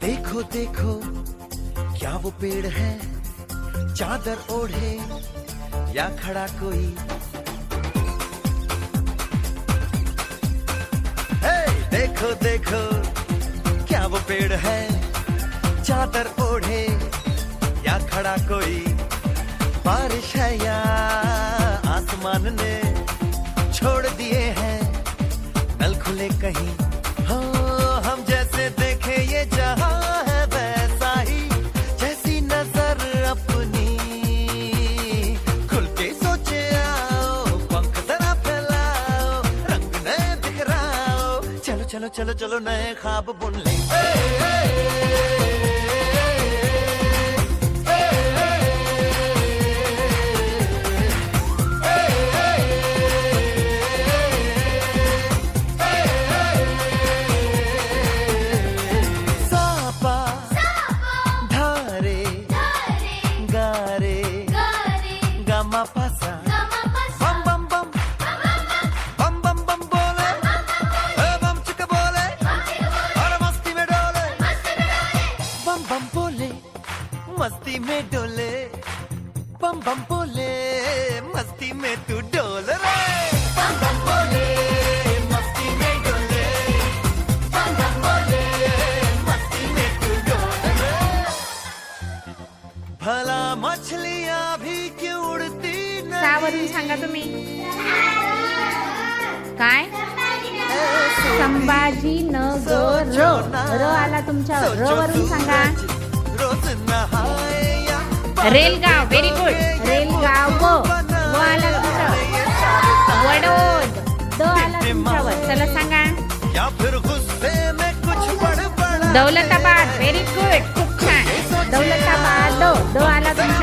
देखो देखो, क्या वो पेड़ है? चादर ओढ़े या खड़ा कोई? हे देखो देखो, क्या वो पेड़ है? चादर ओढ़े या खड़ा कोई? बारिश है या आसमान ने कहीं। हो, हम जैसे देखे ये जहाँ है वैसा ही, जैसी नज़र अपनी। खुल के सोचे आओ, पंख जरा फैलाओ, रंग नए बिखराओ। चलो चलो चलो चलो, नए ख्वाब बुन ले। सापा मस्ती में डोले बम बम बोले मस्ती में तू डोल रे। बम बम बोले मस्ती में डोले बम बम बोले मस्ती में तू डोल रे। भला मछलियां भी क्यों उड़ती सावरून सांगा तुम्ही. काय? संभाजी नगर र आला तुमच्या र वरून सांगा. रेलगाव व्हेरी गुड रेलगाव व आला वडोद द आला चला सांगा. दौलताबाद व्हेरी गुड खूप छान. दौलताबाद द आला तुमचा.